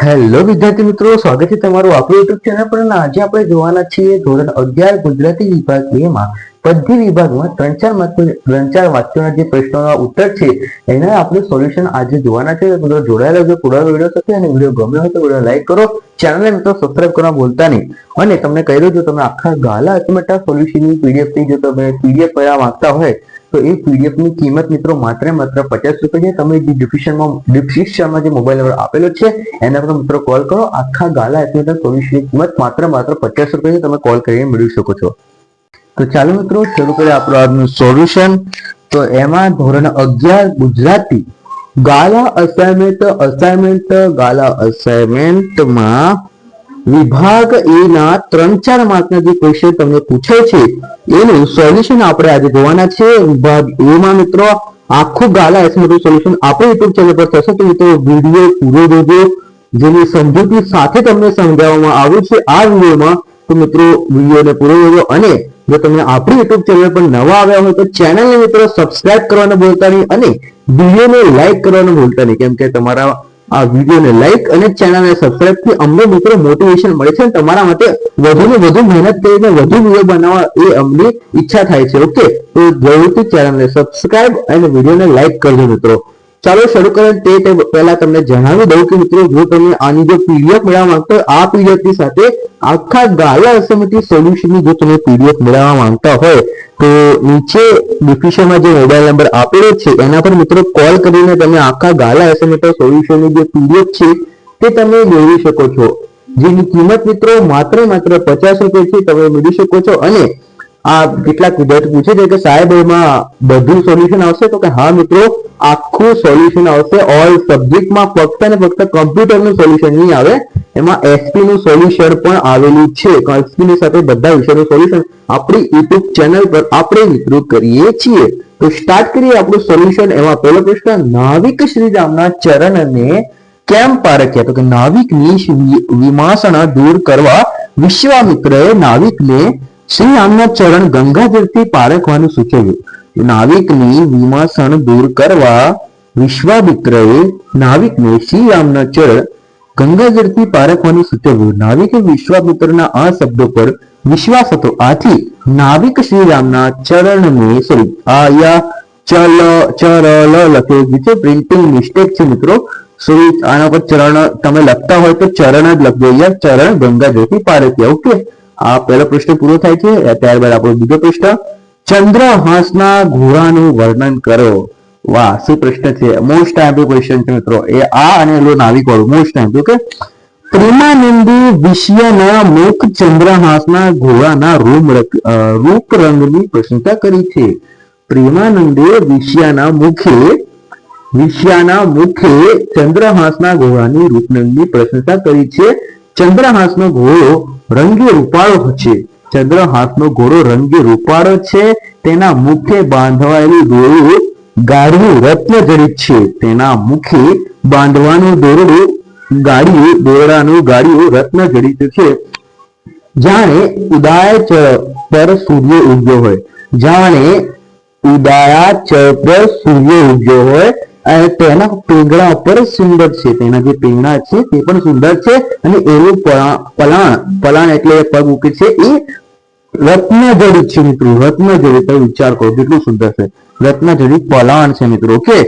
Hello વિદ્યાર્થી મિત્રો, સ્વાગત છે તમારું આપણું યુટ્યુબ ચેનલ પર. આજે આપણે જોવાના છીએ ધોરણ અગિયાર ગુજરાતી વિભાગ બે માં પદ્ય વિભાગમાં ત્રણ ચાર ત્રણ ચાર વાક્યોના જે પ્રશ્નોના ઉત્તર છે, એના આપણે સોલ્યુશન આજે જોવાના છે. મિત્રો, જોડાયેલા જો પૂરા વીડિયો થશે અને વીડિયો ગમ્યો હોય તો વીડિયો લાઈક કરો. ચેનલને મિત્રો સબસ્ક્રાઈબ કરવા ભૂલતા નહીં. અને તમને કહી દઉં, જો તમે આખા ગાલા એસ્ટિમેટા સોલ્યુશનની પીડીએફથી, જો તમે પીડીએફ મેળવવા માંગતા હોય તો એ પીડીએફની કિંમત મિત્રો માત્ર માત્ર પચાસ રૂપિયા છે તમે ડિસ્ક્રિપ્શનમાં ડિસ્ક્રિપ્શનમાં જે મોબાઈલ નંબર આપેલો છે, એના પર મિત્રો કોલ કરો. આખા ગાલા એસ્ટિમેટર સોલ્યુશનની કિંમત માત્ર માત્ર પચાસ રૂપિયા છે તમે કોલ કરીને મેળવી શકો છો. તો ચાલો મિત્રો શરૂ કરીએ આપણું આજનું સોલ્યુશન તો એમાં ધોરણ અગિયાર, ગુજરાતી. ગાલા અસાઇનમેન્ટ અસાઇનમેન્ટ ગાલા અસાઇનમેન્ટમાં વિભાગ એ ના ત્રણ ચાર માર્કના જે ક્વેશ્ચન તમને પૂછે છે, એનું સોલ્યુશન આપણે આજે જોવાના છે. વિભાગ એ માં મિત્રો, આખું ગાલા એસમેટનું સોલ્યુશન આપણે યુટ્યુબ ચેનલ પર થશે તો મિત્રો વીડિયો પૂરો જોજો. જેની સમજૂતી સાથે તમને સમજાવવામાં આવ્યું છે આ વિડીયોમાં, તો મિત્રો વિડીયોને પૂરો જોજો. અને જો તમે આપણી યુટ્યુબ ચેનલ પર નવા આવ્યા હોય તો ચેનલને મિત્રો સબસ્ક્રાઇબ કરવાનું ભૂલતા નહીં અને વિડીયોને લાઈક કરવાનું ભૂલતા નહીં. કેમ કે તમારા આ વિડીયોને લાઈક અને ચેનલને સબસ્ક્રાઇબથી અમને મિત્રો મોટિવેશન મળે છે તમારા માટે વધુ ને વધુ મહેનત કરીને વધુ વીડિયો બનાવવા એ અમને ઈચ્છા થાય છે. ઓકે તો જરૂરથી ચેનલને સબસ્ક્રાઇબ અને વિડીયોને લાઈક કરજો મિત્રો. ચાલો શરૂ કરે તે તે પહેલા તમને જણાવી દઉં કે મિત્રો, જો તમે આની જો પીડીએફ મેળવવા માંગતો આ પીડીએફની સાથે આખા ગાલા અસમિતિ સોલ્યુશનની જો તમે પીડીએફ મેળવવા માંગતા હોય, તો નીચે ડિસ્ક્રિપ્શનમાં જે મોબાઈલ નંબર આપેલો છે, એના પર મિત્રો કોલ કરીને તમે આખા ગાલા એસએમએટર સોલ્યુશનની જે પીડીએફ છે, તે તમે મેળવી શકો છો. જેની કિંમત મિત્રો માત્ર માત્ર પચાસ રૂપિયાથી તમે મેળવી શકો છો અને આ કેટલાક વિદ્યાર્થી પૂછે છે કે સાહેબ, એમાં બધું સોલ્યુશન આવશે? તો કે હા મિત્રો, આખું સોલ્યુશન આવશે. ઓલ સબ્જેક્ટમાં ફક્ત ને ફક્ત કમ્પ્યુટરનું સોલ્યુશન નહીં આવે, એમાં એસપી નું સોલ્યુશન પણ આવેલું છે. એસપી સાથે બધા વિષયનું સોલ્યુશન આપણી યુટ્યુબ ચેનલ પર આપણે મિત્રો કરીએ છીએ. તો સ્ટાર્ટ કરીએ આપણું સોલ્યુશન એમાં પહેલો પ્રશ્ન, નાવિક શ્રી રામના ચરણને કેમ પારખ્યા? તો કે નાવિકની વિમાસણા દૂર કરવા વિશ્વામિત્રએ નાવિકને શ્રી રામના ચરણ ગંગાજળથી પારખવાનું સૂચવ્યું. નાવિકની વિમાસણ દૂર કરવા વિશ્વામિત્રએ નાવિકને શ્રી રામના ચરણ ગંગાજળથી પારખવાનું સૂચવ્યું. નાવિકે વિશ્વામિત્રના આ શબ્દો પર વિશ્વાસ હતો. આથી નાવિક શ્રી રામના ચરણને સોરી આયા ચલ ચરલ લખેલું છે પ્રિન્ટિંગ મિસ્ટેક છે મિત્રો. સોરી આના પર ચરણ તમે લખતા હોય તો ચરણ જ લખજો. યાર ચરણ ગંગાજળથી પારખ્યા ઓકે આ પહેલો પ્રશ્ન પૂરો થાય છે. ત્યારબાદ આપણો બીજો પ્રશ્ન. ચંદ્રહાસના ઘોડાનું વર્ણન કરો. વાહ, શું પ્રશ્ન છે? મોસ્ટ ટાઈમ ક્વેશ્ચન છે મિત્રો. એ આ અને એલો નાવિક વાળું મોસ્ટ ટાઈમ ઓકે પ્રેમાનંદી વિષયના મુખ ચંદ્રહાસના ઘોડાના રૂપ રંગની પ્રશંસા કરી છે. પ્રેમાનંદે વિષયના મુખે વિષયાના મુખે ચંદ્રહાસના ઘોડાની રૂપરંગની પ્રશંસા કરી છે. ચંદ્રહાસનો ઘોડો રંગે રૂપાળો છે ચંદ્રહાસનો ઘોડો રંગે રૂપાળો છે. તેના મુખે બાંધવાયેલું દોરડું ગાડિયું રત્ન જડિત છે. તેના મુખે બાંધવાનું દોરડું ગાડિયું દોરડાનું ગાડિયું રત્નજડિત છે. જાણે ઉદાય પર સૂર્ય ઉગ્યો હોય. જાણે ઉદાયા પર સૂર્ય ઉગ્યો હોય. તેના પીંગળા ઉપર સુંદર છે. તેના જે પીંગળા છે તે પણ સુંદર છે અને એનું પલાણ પલાણ એટલે પગ મૂકે છે એ રત્ન છે મિત્રો. રત્ન તમે વિચાર કરો કેટલું સુંદર છે. રત્ન પલાણ છે મિત્રો. ઓકે?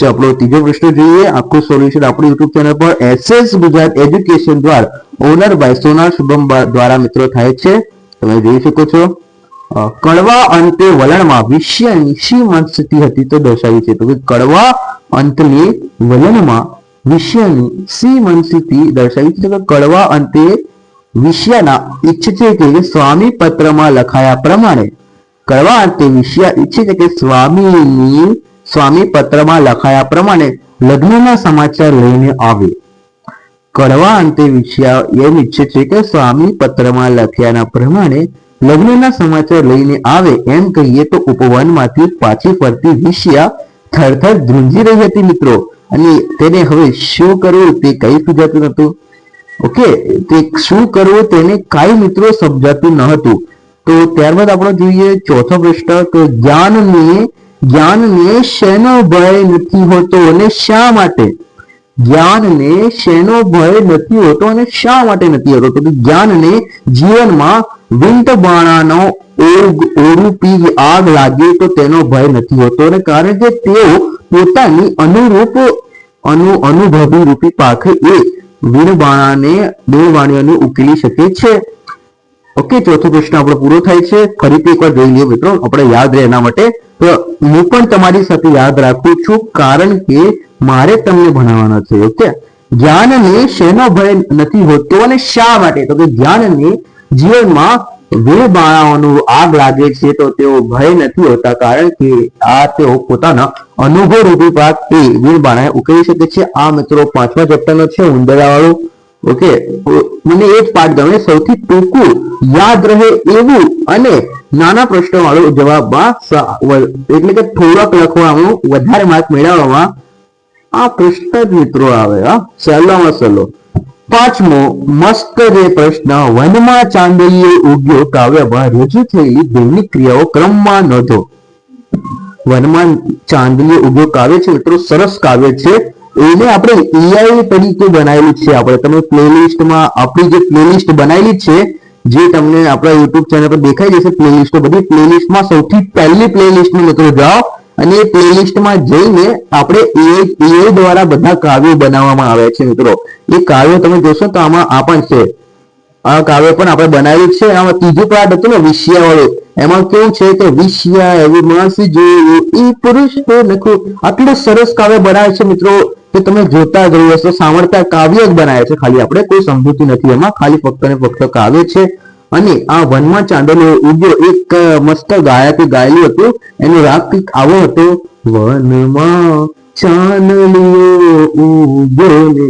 આપણો ત્રીજો પ્રશ્ન જોઈએ. આખું સોલ્યુશન આપણી યુટ્યુબ ચેનલ પર એસએસ ગુજરાત એજ્યુકેશન દ્વારા ઓનર બાય સોનાર શુભમ દ્વારા મિત્રો થાય છે. તમે જોઈ શકો છો. કડવા અંતે વલણમાં વિષયની શી મનસ્થિતિ હતી તો દર્શાવી છે. તો કે કડવા અંતની વલણમાં વિષયની મનસ્થિતિ દર્શાવી છે. કડવા અંતે વિષયના ઈચ્છે છે કે સ્વામી પત્રમાં લખાયા પ્રમાણે કડવા અંતે વિષય ઈચ્છે છે કે સ્વામીની સ્વામી પત્રમાં લખાયા પ્રમાણે લગ્નના સમાચાર લઈને આવે. કડવા અંતે વિષય એમ ઈચ્છે છે કે સ્વામી પત્રમાં લખ્યાના પ્રમાણે લગ્નના સમાચાર લઈને આવે એમ કહીએ તો ઉપવનમાંથી પાછી ફરતી વિષયા થરથર ધ્રુંજી રહી હતી મિત્રો. અને તેને હવે શું કરવું તે કઈ સુજાતું નતું ઓકે, તે શું કરવું તેને કઈ મિત્રો સમજાતું ન હતું. તો ત્યારબાદ આપણે જોઈએ ચોથો પ્રશ્ન કે જ્ઞાનને જ્ઞાનને શેનો ભય નથી હોતો અને શા માટે? જ્ઞાનને શેનો ભય નથી હોતો અને શા માટે નથી હોતો? તો જ્ઞાનને જીવનમાં વિંટ બાણાનો ઓગ ઓરૂપી આગ લાગે તો તેનો ભય નથી હોતો અને કારણ કે તેઓ પોતાની અનુરૂપ અનુ અનુભવી રૂપી પાખ એ વીણ દેવવાણીઓને ઉકેલી શકે છે. ઓકે, ચોથો પ્રશ્ન આપણો પૂરો થાય છે. ફરીથી એકવાર જોઈ લઈએ મિત્રો, આપણે યાદ રહે એના માટે. તો હું પણ તમારી સાથે યાદ રાખું છું, કારણ કે મારે તમને ભણાવવાનો છે, ઓકે? જ્ઞાનને શેનો ભય નથી હોતો અને શા માટે? તો કે જ્ઞાનને જીવનમાં વીર બાણાઓનું આગ લાગે છે તો તેઓ ભય નથી હોતા, કારણ કે આ તેઓ પોતાના અનુભવ રૂપી પાક એ વીર બાણાએ ઉકેલી શકે છે. આ મિત્રો પાંચમા ચેપ્ટરનો છે ઉંદરડાવાળું ઓકે મને એક પાઠ ગમે, સૌથી ટૂંકું યાદ રહે એવું અને નાના પ્રશ્નો વાળો જવાબમાં એટલે કે થોડોક લખવાનું, વધારે માર્ક મેળવવામાં આ પ્રશ્ન જ મિત્રો આવે, હા. સહેલામાં સહેલો પાંચમો, મસ્ત રે પ્રશ્ન, વનમાં ચાંદલીએ ઉગ્યો કાવ્યમાં રજૂ થયેલી દૈનિક ક્રિયાઓ ક્રમમાં નોંધો. વનમાં ચાંદલીએ ઉગ્યો કાવ્ય છે, મિત્રો, સરસ કાવ્ય છે. એને આપણે એઆઈ તરીકે બનાવેલું છે. આપણે તમે પ્લેલિસ્ટમાં, આપણી જે પ્લેલિસ્ટ બનાવેલી છે, જે તમને આપણા યુટ્યુબ ચેનલ પર દેખાઈ જશે, પ્લેલિસ્ટ બધી પ્લેલિસ્ટમાં સૌથી પહેલી પ્લેલિસ્ટમાં મિત્રો, જાઓ. અને એ પ્લેલિસ્ટમાં જઈને આપણે એઆઈ દ્વારા બધા કાવ્યો બનાવવામાં આવ્યા છે મિત્રો. એ કાવ્યો તમે જોશો તો આમાં આ પણ છે. આ કાવ્ય પણ આપણે બનાવ્યું છે. આમાં ત્રીજું પાર્ટ હતું ને વિષયા વાળું એમાં કેવું છે કે વિષયા એવું માણસ જોયું, એ પુરુષ તો આટલું સરસ કાવ્ય બનાવે છે મિત્રો, કે તમે જોતા જ રહ્યો હશો સાંભળતા કાવ્ય જ બનાવે છે. ખાલી આપણે કોઈ સમજૂતી નથી. એમાં ખાલી ફક્ત ને ફક્ત કાવ્ય છે. અને આ વનમાં ચાંદલો ઉગ્યો એક મસ્ત ગાયકે ગાયેલું હતું. એનો રાગ કંઈક આવો હતો. વનમાં ચાંદલિયો ઉગ્યો ને,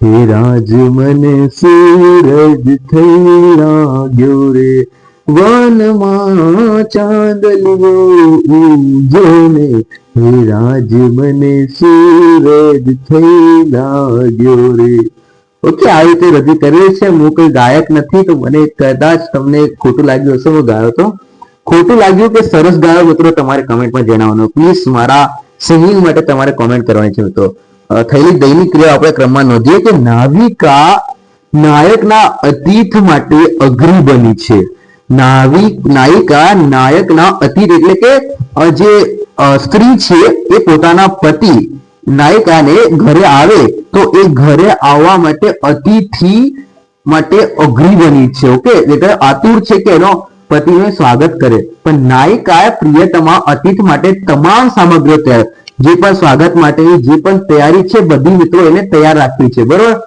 હે રાજ મને સૂરજ થઈ લાગ્યો રે. વનમાં ચાંદલિયો ઉગ્યો ને, હે રાજ મને સૂરજ થઈ લાગ્યો રે. ઓકે આવી રીતે રજૂ કર્યું છે હું કોઈ ગાયક નથી, તો મને કદાચ તમને ખોટું લાગ્યું હશે, હું ગાયો તો. ખોટું લાગ્યું કે સરસ ગાયો, મિત્રો, તમારે કમેન્ટમાં જણાવવાનું. પ્લીઝ મારા સિંગિંગ માટે તમારે કોમેન્ટ કરવાની છે, મિત્રો. થયેલી દૈનિક ક્રિયા આપણે ક્રમમાં નોંધીએ કે નાવિકા નાયકના અતીત માટે અઘરી બની છે. નાવિક નાયિકા નાયકના અતીત એટલે કે જે સ્ત્રી છે, એ પોતાના પતિ નાયિકાને ઘરે આવે તો એ ઘરે આવવા માટે અતિથિ માટે અઘરી બની છે ઓકે એટલે આતુર છે કે એનો પતિનું સ્વાગત કરે. પણ નાયિકાએ પ્રિયતમા અતિથિ માટે તમામ સામગ્રીઓ તૈયાર. જે પણ સ્વાગત માટેની જે પણ તૈયારી છે, બધી મિત્રો એને તૈયાર રાખવી છે, બરોબર?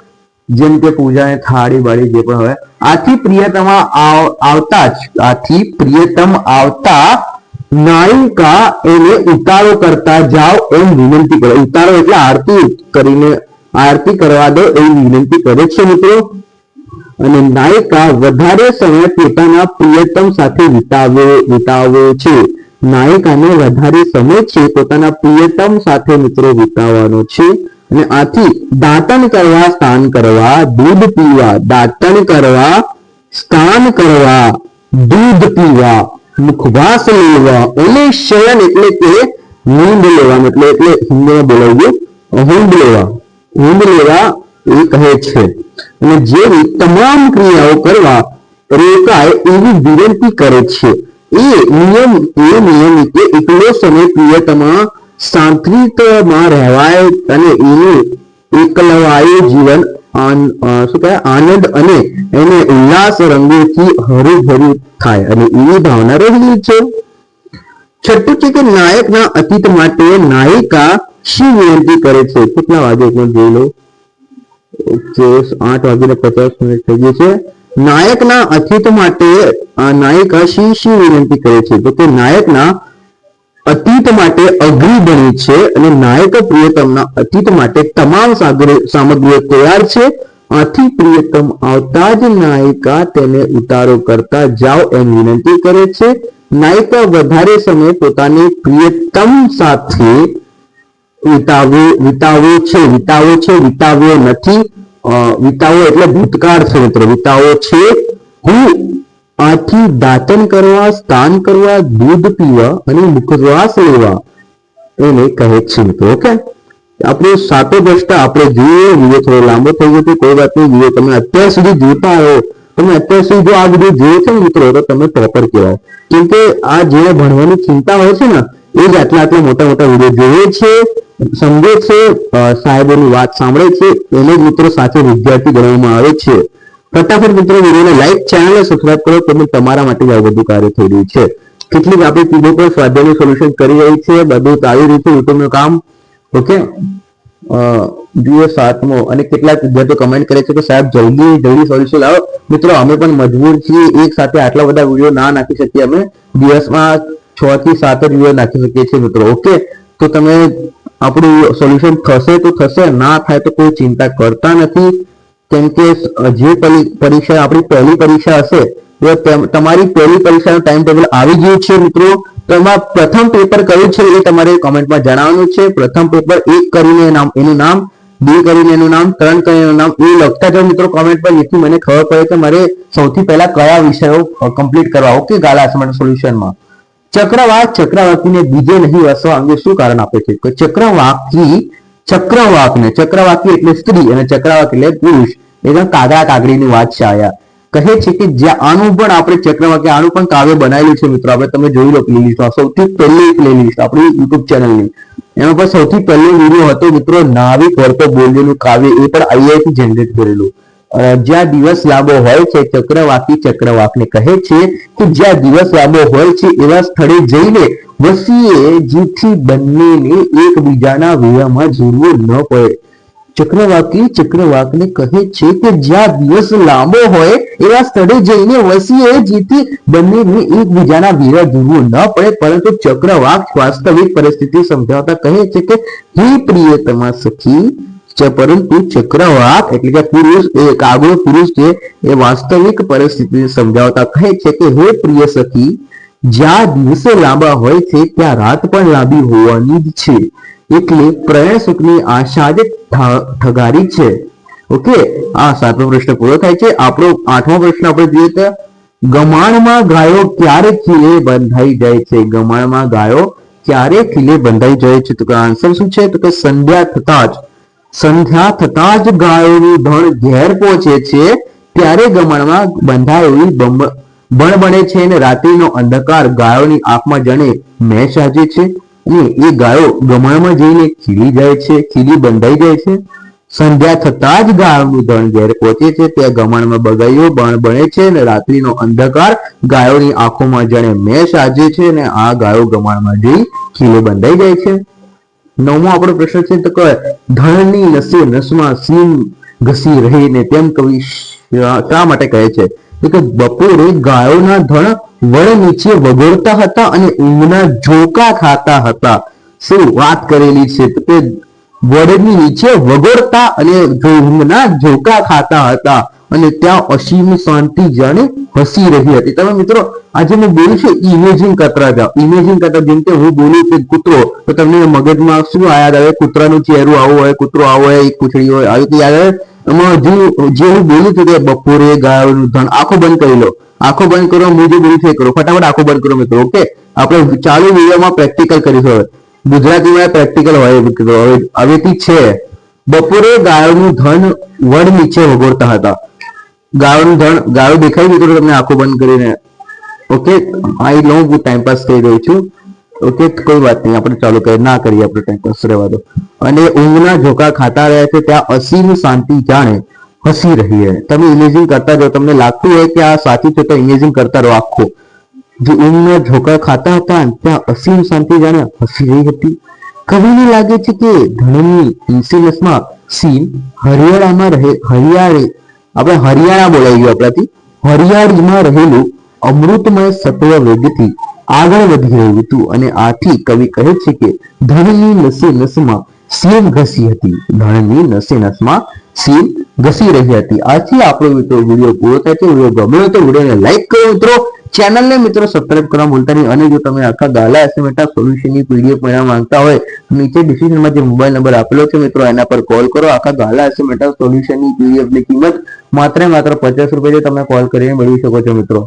જેમ કે પૂજા ને થાળી, બાળી, જે પણ હોય. આથી પ્રિયતમા આવ- આવતા જ, આથી પ્રિયતમ આવતા નાયિકા એને ઉતારો કરતા જાઓ એમ વિનંતી કરે. ઉતારો એટલે આરતી કરીને આરતી કરવા દો એવી વિનંતી કરે છે મિત્રો. અને નાયિકા વધારે સમય પોતાના પ્રિયતમ સાથે વિતાવે વિતાવે છે. નાયિકાને વધારે સમય છે પોતાના પ્રિયતમ સાથે મિત્રો વિતાવવાનો છે. અને આથી દાંતણ કરવા, સ્નાન કરવા, દૂધ પીવા, દાંતણ કરવા, સ્નાન કરવા, દૂધ પીવા. મુખવાસ લેવા અને શયન એટલે કે નીંદ લેવાનું એટલે એટલે હિન્દીમાં બોલાવ્યું ઊંઘ લેવા. ઊંઘ લેવા એ કહે છે. અને જેવી તમામ ક્રિયાઓ કરવા, રોકાય એવી વિનંતી કરે છે. એ નિયમ, એ નિયમિત એકલો સમય પ્રિયતમાં સાંત્રિકમાં રહેવાય અને એનું એકલવાયું જીવન આનંદ અને એને ઉલ્લાસ રંગોથી હરું થાય અને એવી ભાવના રહેલી છે. છઠ્ઠું છે કે નાયકના અતીત માટે નાયિકા શું વિનંતી કરે છે. કેટલા વાગે એકવાર જોઈ લો? ઓકે આઠ વાગીને પચાસ મિનિટ થઈ ગઈ છે. નાયકના અતીત માટે નાયિકા શી શી વિનંતી કરે છે. તો કે નાયકના અતીત માટે અઘરી બની છે અને નાયક પ્રિયતમના અતીત માટે તમામ સામગ્રીઓ તૈયાર છે. આથી પ્રિયતમ આવતા જ નાયિકા તેને ઉતારો કરતા જાઓ એમ વિનંતી કરે છે. નાયિકા વધારે સમય પોતાની પ્રિયતમ સાથે વિતાવ્યો વિતાવ્યો છે, વિતાવો છે વિતાવ્યો નથી. વિતાવો એટલે ભૂતકાળ છે મિત્રો, વિતાવો છે. હું આથી દાંતન કરવા, સ્નાન કરવા, દૂધ પીવા અને મુખવાસ લેવા એને કહે છે મિત્રો, ઓકે? આપણો સાતો દ્રષ્ટા આપણે જોઈએ વીડિયો થોડો લાંબો થઈ ગયો કોઈ વાત નહીં વીડિયો તમે અત્યાર સુધી જોતા આવ્યો તમે અત્યાર સુધી જો આ વીડિયો જોયો છે ને મિત્રો, તો તમે પ્રોપર કહેવાય. કેમ કે આ જે ભણવાની ચિંતા હોય છે ને, એ જ આટલા આટલા મોટા મોટા વીડિયો જોઈએ છે, સમજે છે સાહેબોની વાત સાંભળે છે, એને જ મિત્રો સાથે વિદ્યાર્થી ગણવામાં આવે છે. ફટાફટ મિત્રો વિડીયોને લાઈક ચેનલને સબસ્ક્રાઇબ કરો તો તમારા માટે જ આ બધું કાર્ય થઈ રહ્યું છે. કેટલીક આપણી ટીમો પણ સ્વાધ્યાયનું સોલ્યુશન કરી રહી છે. બધું ચાલી રીતે યુટ્યુબનું કામ ઓકે જુઓ સાતમો, અને કેટલાક વિદ્યાર્થીઓ કમેન્ટ કરે છે કે સાહેબ જલ્દી જલ્દી સોલ્યુશન લાવો. મિત્રો, અમે પણ મજબૂર છીએ. એક સાથે આટલા બધા વીડિયો ના નાખી શકીએ અમે. દિવસમાં છ થી સાત જ વીડિયો નાખી શકીએ છીએ મિત્રો ઓકે તો તમે આપણું સોલ્યુશન થશે તો થશે. ના થાય તો કોઈ ચિંતા કરતા નથી. કેમ કે જે પરીક્ષા, આપણી પહેલી પરીક્ષા હશે તમારી પહેલી પરીક્ષાનું ટાઈમ ટેબલ આવી ગયું છે મિત્રો. તો પ્રથમ પેપર કયું છે એ તમારે કોમેન્ટમાં જણાવવાનું છે. પ્રથમ પેપર એક કરીને નામ, એનું નામ બે કરીને એનું નામ, ત્રણ કરીને એનું નામ, એ લખતા જાઓ મિત્રો કોમેન્ટમાં જેથી મને ખબર પડે કે મારે સૌથી પહેલા કયા વિષયો કમ્પ્લીટ કરવા. ઓકે ગાલા અસાઇનમેન્ટ સોલ્યુશનમાં ચક્રવાક ચક્રવાકીને બીજે નહીં વસવા અંગે શું કારણ આપે છે? કે ચક્રવાકી ચક્રવાકને, ચક્રવાકી એટલે સ્ત્રી અને ચક્રવાક એટલે પુરુષ. એકદમ કાગડા કાગડીની વાત છે આયા. કહે છે કે જ્યાં આનું પણ આપણે ચક્રવાકી, આનું પણ કાવ્ય બનાવેલું છે મિત્રો. આપણે તમે જોઈ લો પ્લેલિસ્ટમાં સૌથી પહેલી પ્લેલિસ્ટ આપણી યુટ્યુબ ચેનલની એમાં પર સૌથી પહેલો વીડિયો હતો મિત્રો નાવિક વર્તો બોલેલું કાવ્ય. એ પણ આઈઆઈથી જનરેટ કરેલું. જ્યાં દિવસ લાંબો હોય છે, ચક્રવાકી ચક્રવાકને કહે છે કે જ્યાં દિવસ લાંબો હોય છે એવા સ્થળે જઈને વસીએ જેથી બંનેને એકબીજાના વિવાહમાં જોડવું ન પડે. ચક્રવાકી ચક્રવાકને કહે છે કે જ્યાં દિવસ લાંબો હોય, એવા સ્થળે જઈને વસીએ જેથી બંનેને એકબીજાના વેરા જોડવું ન પડે, પરંતુ ચક્રવાક વાસ્તવિક પરિસ્થિતિ સમજાવતા કહે છે કે, હે પ્રિયતમા સખી પરંતુ ચક્રવાક એટલે કે પુરુષ, એ આગલો પુરુષ છે, એ વાસ્તવિક પરિસ્થિતિ સમજાવતા કહે છે કે, હે પ્રિય સખી જ્યાં દિવસો લાંબા હોય છે, ત્યાં રાત પણ લાંબી હોવાની જ છે. એટલે પ્રયાણ સુખની આશા જ ઠગારી છે. ઓકે? આ સાતમો પ્રશ્ન પૂરો થાય છે. આપણો આઠમો પ્રશ્ન આપણે જોઈએ તો, ગમાણમાં ગાયો ક્યારે ખીલે બંધાઈ જાય છે? ગમાણમાં ગાયો ક્યારે ખીલે બંધાઈ જાય છે? તો આન્સર શું છે? તો કે સંધ્યા થતા જ. સંધ્યા થતા જ ગાયોનું ધણ ઘેર પહોંચે છે, ત્યારે ગમણમાં બંધાયેલી બણ બને છે અને રાત્રિનો અંધકાર ગાયોની આંખમાં જાણે મેં સાજે છે અને એ ગાયો ગમણમાં જઈને ખીલી જાય છે, ખીલી બંધાઈ જાય છે. સંધ્યા થતા જ ગાયોનું ધણ ઘેર પહોંચે છે ત્યાં ગમણમાં બગાઈઓ બણ બને છે અને રાત્રિનો અંધકાર ગાયોની આંખોમાં જાણે મેં સાજે છે અને આ ગાયો ગમણમાં જઈ ખીલે બંધાઈ જાય છે. નવમો આપણો પ્રશ્ન છે, તો કહે ધણની નસે નસમાં સીમ ઘસી રહીને તેમ કવિ શા માટે કહે છે? કે બપોરે ગાયોના ધણ વડ નીચે વગોળતા હતા અને ઊંઘના ઝોકા ખાતા હતા. શું વાત કરેલી છે? કે વડની નીચે વગોળતા અને ઊંઘના ઝોકા ખાતા હતા અને ત્યાં અસીમ શાંતિ જાણે હસી રહી હતી. તમે મિત્રો, આજે મેં બોલું છું ઇમેજિંગ કતરા જાઓ ઇમેજિંગ કતરા જેમ કે હું બોલું કે કૂતરો, તો તમને મગજમાં શું યાદ આવે? કૂતરાનું ચહેરું આવું હોય, કૂતરો આવો હોય પૂંછડી હોય, આવી યાદ આવે? એમાં હજુ જે હું બોલું છું કે બપોરે, ગાયોનું ધન આંખો બંધ કરી લો. આંખો બંધ કરો હું જે બોલું છું કરો. ફટાફટ આંખો બંધ કરો મિત્રો, ઓકે? આપણે ચાલુ વિડીયોમાં પ્રેક્ટિકલ કરીશું હવે. ગુજરાતીમાં પ્રેક્ટિકલ હોય મિત્રો. હવે, હવેથી છે. બપોરે ગાયોનું ધન વડ નીચે વગોળતા હતા. ગાયોનું ધન ગાયો દેખાય મિત્રો તમને આંખો બંધ કરીને? ઓકે? આઈ લો હું ટાઈમ પાસ કરી રહ્યો છું. ઓકે, કોઈ વાત નહીં, આપણે ચાલુ કરીએ ના કરીએ આપણે, ટાઈમ પાસ રહેવા દો. અને ઊંઘના ઝોકા ખાતા રહે છે, ત્યાં અસીમ શાંતિ જાણે હસી રહી છે તમે ઇમેજિંગ કરતા જો તમને લાગતું હોય કે આ સાચું છે તો ઇમેજિંગ કરતા રહો આખું. જે ઊંઘના ઝોકા ખાતા હતા ત્યાં અસીમ શાંતિ જાણે હસી રહી હતી. કવિને લાગે છે કે ધણની ઇન્સ્યુરન્સમાં સીન હરિયાળામાં રહે, હરિયાળી, આપણે હરિયાણા બોલાઈ ગયું આપણાથી, હરિયાળીમાં રહેલું અમૃતમય સત્વ વેગથી આગળ વધી રહ્યું હતું. અને આથી કવિ કહે છે કે ધણીની નસે નસમાં સીમ ઘસી હતી. ધણની નસે નસમાં સીમ ઘસી રહી હતી. આથી આપણો મિત્રો વીડિયો પૂરો થાય છે વીડિયો ગમ્યો તો વિડીયોને લાઈક કરો મિત્રો. ચેનલને મિત્રો સબસ્ક્રાઇબ કરવા ભૂલતા નહીં. અને જો તમે આખા ગાલા એસેમેટા સોલ્યુશનની પીડીએફ મેળવવા માંગતા હોય, નીચે ડિસ્ક્રિપ્શનમાં જે મોબાઈલ નંબર આપેલો છે મિત્રો, એના પર કોલ કરો. આખા ગાલા એસેમેટા સોલ્યુશનની પીડીએફની કિંમત માત્ર માત્ર પચાસ રૂપિયા તમે કોલ કરીને મેળવી શકો છો મિત્રો.